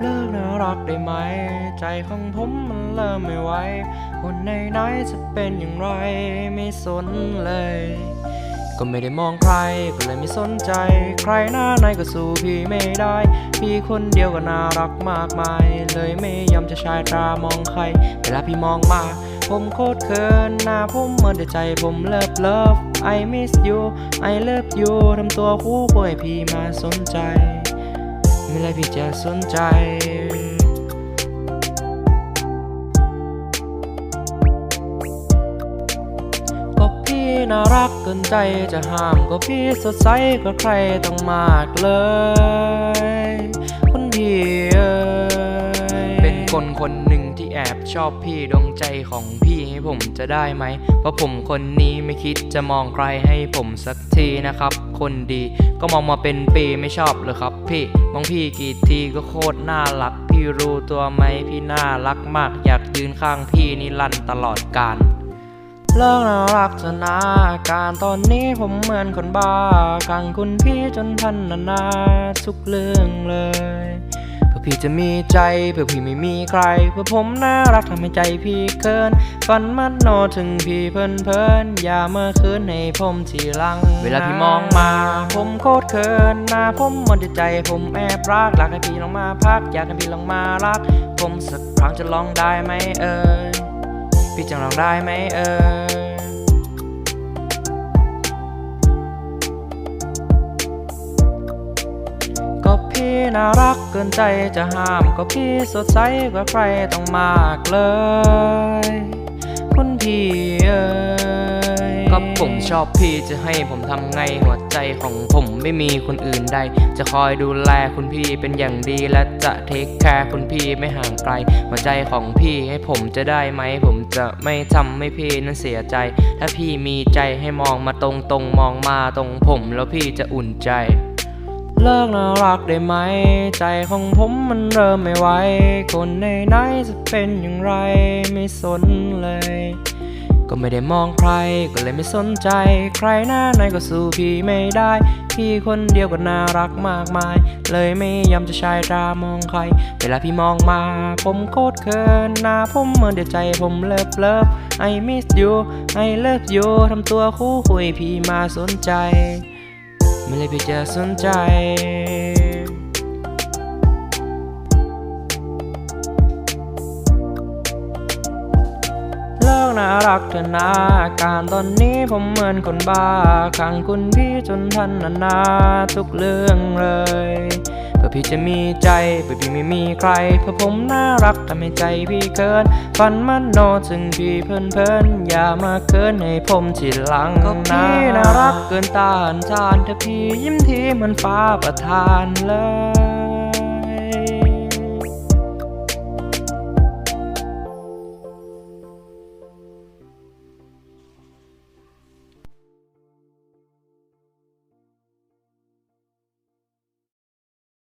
เลิกน่ารักได้ไหม ใจของผมมันเริ่มไม่ไหวคนในไหนจะเป็นอย่างไรไม่สนเลย ก็ไม่ได้มองใครก็เลยไม่สนใจ ใครหน้าไหนก็สู้พี่ไม่ได้ พี่คนเดียวก็น่ารักมากมาย เลยไม่ยอมจะชายตามองใคร เวลาพี่มองมาผมโคตรเขินหน้าผมเหมือนแต่ใจผมเลิฟเลิฟ I miss you I love you ทำตัวคู่ควรให้พี่มาสนใจ ไม่เลยพี่จะสนใจก็พี่น่ารักเกินใจจะห้ามก็พี่สดใสกว่าใครต้องมากเลยคนพี่เอ้ยเป็นคนคนหนึ่งที่แอบชอบพี่ดวงใจของพี่ให้ผมจะได้ไหม เพราะผมคนนี้ไม่คิดจะมองใครให้ผมสักทีนะครับ คนดีก็มองมาเป็นปีไม่ชอบเลยครับ พี่ มองพี่กี่ทีก็โคตรน่ารัก พี่รู้ตัวไหมพี่น่ารักมาก อยากยืนข้างพี่นิรันดร์ตลอดกาลเลิกน่ารักจะนะอาการตอนนี้ผมเหมือนคนบ้ากังคุณพี่จนทันนานาทุกเรื่องเลย พี่จะมีใจเพื่อพี่ไม่มีใคร เพื่อผมน่ารักทำให้ใจพี่เกินฝันมันโนถึงพี่เพลินเพลินอย่าเมาคืนให้ผมทีหลัง เวลาพี่มองมา ผมโคตรเขินหน้าผมมันจะใจผมแอบรักอยากให้พี่ลองมาพัก อยากให้พี่ลองมารัก ผมสักครั้งจะลองได้ไหมเอ่ยพี่จะลองได้ไหมเออ ก็พี่น่ารักเกินใจจะห้าม ก็พี่สดใสกว่าใครต้องมากเลย คุณพี่เอ้ยก็ผมชอบพี่จะให้ผมทำไงหัวใจของผมไม่มีคนอื่นใด จะคอยดูแลคุณพี่เป็นอย่างดีและจะเทคแคร์คุณพี่ไม่ห่างไกล หัวใจของพี่ให้ผมจะได้ไหม ผมจะไม่ทำให้พี่นั้นเสียใจ ถ้าพี่มีใจให้มองมาตรงตรงๆมองมาตรงผมแล้วพี่จะอุ่นใจ เลิกน่ารักได้ไหม ใจของผมมันเริ่มไม่ไหวคนในไหนจะเป็นอย่างไรไม่สนเลย ก็ไม่ได้มองใครก็เลยไม่สนใจ ใครหน้าไหนก็สู้พี่ไม่ได้ พี่คนเดียวก็น่ารักมากมาย เลยไม่ยอมจะชายตามองใคร เวลาพี่มองมา ผมโคตรเขินหน้าผมเหมือนเดียวใจผมเลิฟเลิฟ I miss you I love you ทำตัวคู่คุยพี่มาสนใจ ไม่เลยพี่จะสนใจ เลิกน่ารักเถอะนะอาการตอนนี้ผมเหมือนคนบ้าขังคุณพี่จนทันนานาทุกเรื่องเลย อพี่จะมีใจเพื่อพี่ไม่มีใคร เพื่อผมน่ารักทำให้ใจพี่เกินฝันมันโนถึงพี่เพลินเพลินๆอย่ามาเกินให้ผมทีหลังก็พี่น่ารักเกินต้านทานถ้าพี่ยิ้มทีเหมันฟ้าประทานเลย